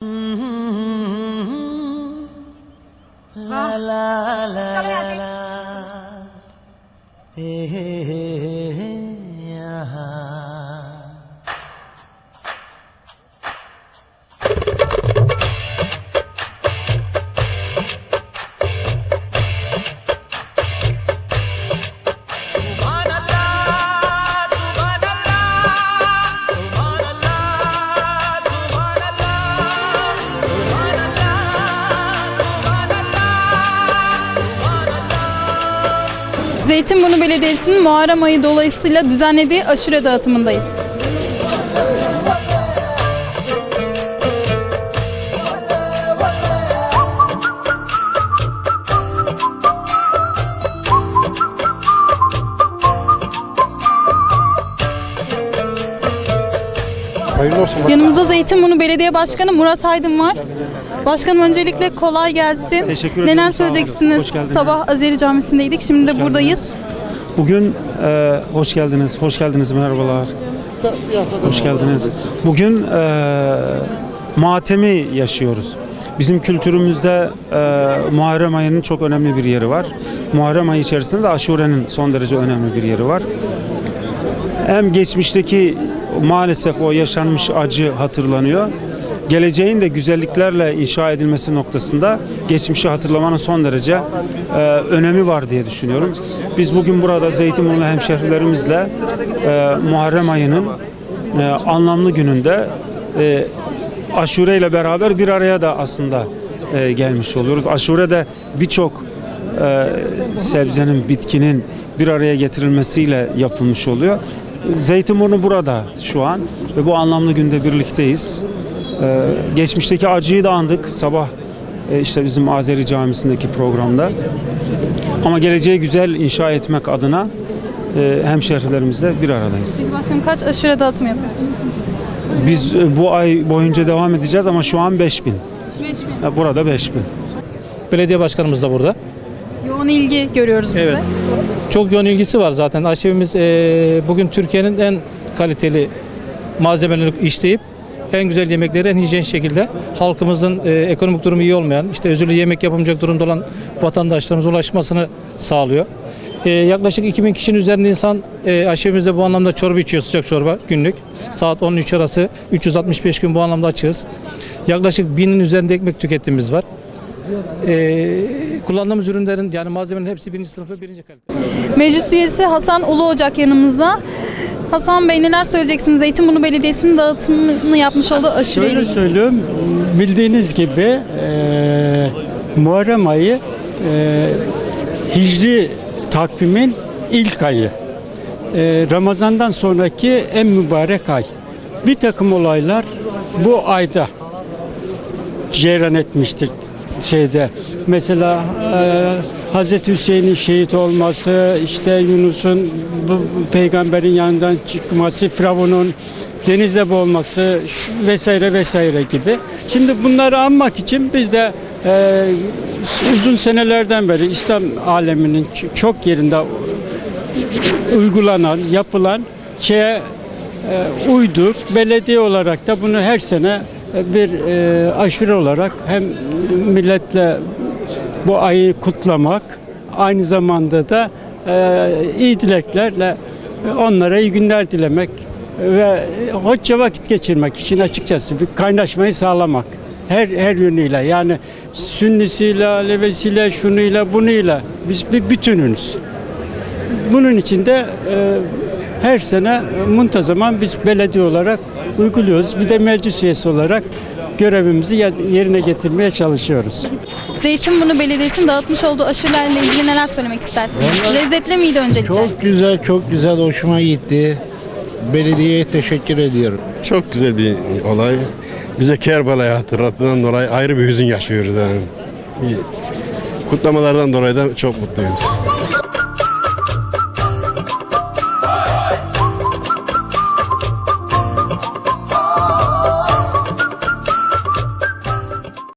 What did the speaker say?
嗯啦啦啦啦啦。啦嘿嘿嘿。Zeytinburnu Belediyesi'nin Muharrem ayı dolayısıyla düzenlediği aşure dağıtımındayız. Hayırlı olsun. Yanımızda Zeytinburnu Belediye Başkanı Murat Aydın var. Başkanım öncelikle kolay gelsin. Teşekkür ederim, Neler söyleyeceksiniz? Hoş. Sabah Azeri Camisi'ndeydik. Şimdi de buradayız. Bugün e, hoş geldiniz, hoş geldiniz merhabalar. Hoş geldiniz. Bugün e, matemi yaşıyoruz. Bizim kültürümüzde e, Muharrem ayının çok önemli bir yeri var. Muharrem ayı içerisinde de aşurenin son derece önemli bir yeri var. Hem geçmişteki maalesef o yaşanmış acı hatırlanıyor. Geleceğin de güzelliklerle inşa edilmesi noktasında geçmişi hatırlamanın son derece e, önemi var diye düşünüyorum. Biz bugün burada Zeytinburnu hemşehrilerimizle e, Muharrem ayının e, anlamlı gününde e, aşure ile beraber bir araya da aslında e, gelmiş oluyoruz. Aşure de birçok e, sebzenin, bitkinin bir araya getirilmesiyle yapılmış oluyor. Zeytinburnu burada şu an ve bu anlamlı günde birlikteyiz. E, geçmişteki acıyı da andık sabah e, işte bizim Azeri Camisi'ndeki programda. Ama geleceği güzel inşa etmek adına e, hemşehrilerimizle bir aradayız. Başkanım kaç aşure dağıtımı yapıyorsunuz? Biz e, bu ay boyunca devam edeceğiz ama şu an 5000. 5000. E, Burada 5000. Belediye başkanımız da burada. Yoğun ilgi görüyoruz biz Evet. de. Çok yoğun ilgisi var zaten. Arşivimiz eee, bugün Türkiye'nin en kaliteli malzemelerini işleyip en güzel yemekleri en hijyen şekilde halkımızın eee, ekonomik durumu iyi olmayan, işte özürlü yemek yapamayacak durumda olan vatandaşlarımıza ulaşmasını sağlıyor. Eee, yaklaşık 2000 kişinin üzerinde insan eee aşevimizde bu anlamda çorba içiyor, sıcak çorba günlük. Saat 13 arası 365 gün bu anlamda açığız. Yaklaşık binin üzerinde ekmek tükettiğimiz var. Eee, kullandığımız ürünlerin yani malzemenin hepsi birinci sınıf ve birinci kalite. Meclis üyesi Hasan Ulu Ocak yanımızda. Hasan Bey neler söyleyeceksiniz? Zeytinburnu Belediyesi'nin dağıtımını yapmış olduğu aşureyle Şöyle söylüyorum, bildiğiniz gibi e, Muharrem ayı e, Hicri takvimin ilk ayı. E, Ramazan'dan sonraki en mübarek ay. Bir takım olaylar bu ayda cereyan etmiştir şeyde. Mesela e, Hazreti Hüseyin'in şehit olması, işte Yunus'un bu peygamberin yanından çıkması, Firavun'un denizde boğulması vesaire vesaire gibi. Şimdi bunları anmak için biz de e, uzun senelerden beri İslam aleminin çok yerinde uygulanan, yapılan şeye e, uyduk. Belediye olarak da bunu her sene bir e, aşure olarak hem milletle bu ayı kutlamak, aynı zamanda da e, iyi dileklerle onlara iyi günler dilemek ve hoşça vakit geçirmek için açıkçası bir kaynaşmayı sağlamak. Her her yönüyle yani Sünnisiyle, Alevisiyle, şunuyla, bunuyla biz bir bütünüz. Bunun için de e, her sene e, muntazaman biz belediye olarak uyguluyoruz. Bir de meclis üyesi olarak görevimizi ye- yerine getirmeye çalışıyoruz. Zeytinburnu Belediyesi'nin dağıtmış olduğu aşurelerle ilgili neler söylemek istersiniz? Lezzetli miydi öncelikle? Çok güzel, çok güzel. Hoşuma gitti. Belediyeye teşekkür ediyorum. Çok güzel bir olay. Bize Kerbala'yı hatırlattığından dolayı ayrı bir hüzün yaşıyoruz yani. Bir Kutlamalardan dolayı da çok mutluyuz.